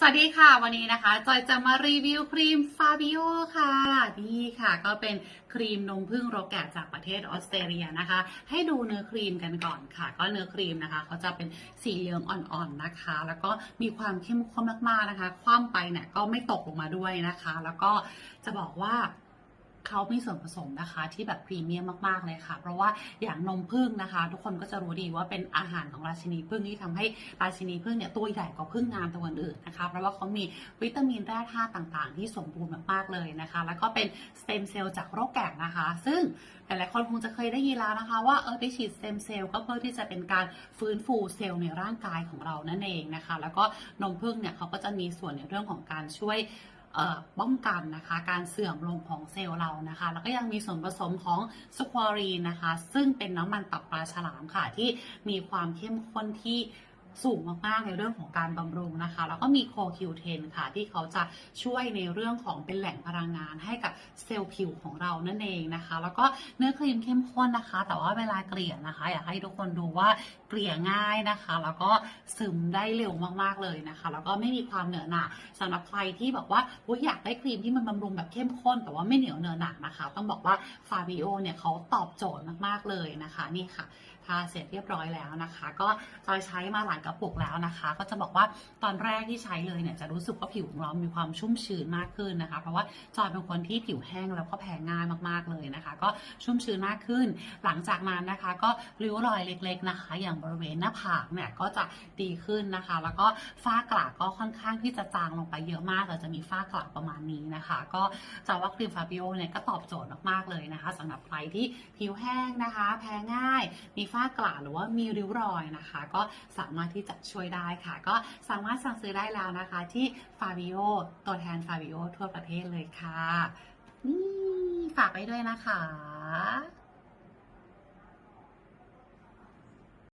สวัสดีค่ะ วันนี้นะคะ จอยจะมารีวิวครีมฟาบิโอค่ะ นี่ค่ะ ก็เป็นครีมนมพึ่งโรแกะจากประเทศออสเตรเลียนะคะ ให้ดูเนื้อครีมกันก่อนค่ะ ก็เนื้อครีมนะคะเขาจะเป็นสีเหลืองอ่อนๆนะคะ แล้วก็มีความเข้มข้นมากๆนะคะ คว่ำไปเนี่ยก็ไม่ตกลงมาด้วยนะคะ แล้วก็จะบอกว่า เขามีส่วนผสมนะคะที่แบบพรีเมียมมาก ๆ เลยค่ะ เพราะว่าอย่างนมผึ้งนะคะ ทุกคนก็จะรู้ดีว่าเป็นอาหารของราชินีผึ้งที่ทำให้ราชินีผึ้งเนี่ยตัวใหญ่กว่าผึ้งงามตัวอื่นนะคะ เพราะว่าเขามีวิตามินแร่ธาตุต่างๆ ที่สมบูรณ์มากๆเลยนะคะ แล้วก็เป็นสเต็มเซลล์จากโรคแก่นะคะ ซึ่งหลายๆคนคงจะเคยได้ยินแล้วนะคะว่าเออไปฉีดสเต็มเซลล์ก็เพื่อที่จะเป็นการฟื้นฟูเซลล์ในร่างกายของเรานั่นเองนะคะ แล้วก็นมผึ้งเนี่ยเขาก็จะมีส่วนในเรื่องของการช่วย ป้องกันนะคะการเสื่อมลงของเซลล์เรานะคะ แล้วก็ยังมีส่วนผสมของสควอรีนนะคะ ซึ่งเป็นน้ำมันตับปลาฉลามค่ะที่มีความเข้มข้นที่ สูงมากๆในเรื่องของการบำรุงนะคะ แล้วก็มีโคคิวเทนค่ะ ที่เขาจะช่วยในเรื่องของเป็นแหล่งพลังงานให้กับเซลล์ผิวของเรานั่นเองนะคะ แล้วก็เนื้อครีมเข้มข้นนะคะ แต่ว่าเวลาเกลี่ยนะคะ อยากให้ทุกคนดูว่าเกลี่ยง่ายนะคะ แล้วก็ซึมได้เร็วมากๆเลยนะคะ แล้วก็ไม่มีความเหนอะหนะสำหรับใครที่บอกว่าอยอยากได้ครีมที่มันบำรุงแบบเข้มข้น แต่ว่าไม่เหนียวเนอะหนักนะคะ ต้องบอกว่าฟาบิโอเนี่ยเขาตอบโจทย์มากๆเลยนะคะ นี่ค่ะทาเสร็จเรียบร้อยแล้วนะคะ ก็จอยใช้มาหลายกระปุกแล้วนะคะ ก็จะบอกว่าตอนแรกที่ใช้เลยเนี่ยจะรู้สึกว่าผิวของเรามีความชุ่มชื้นมากขึ้นนะคะ เพราะว่าจอยเป็นคนที่ผิวแห้งแล้วก็แพ้ง่ายมากๆเลยนะคะ ก็ชุ่มชื้นมากขึ้น หลังจากนั้นนะคะ ก็ริ้วรอยเล็ก ๆนะคะ อย่างบริเวณหน้าผากเนี่ยก็จะดีขึ้นนะคะ แล้วก็ฝ้ากระก็ค่อนข้างที่จะจางลงไปเยอะมากเราจะมีฝ้ากระประมาณนี้นะคะ ก็จะว่าครีมฟาบิโอเนี่ยก็ตอบโจทย์มากๆเลยนะคะสำหรับใครที่ผิวแห้งนะคะ แพ้ง่าย มีฝ้ากระหรือว่ามีริ้วรอยนะคะ ก็สามารถที่จะช่วยได้ค่ะ ก็สามารถสั่งซื้อได้แล้วนะคะที่ฟาบิโอตัวแทนฟาบิโอทั่วประเทศเลยค่ะนี่ฝากไว้ด้วยนะคะ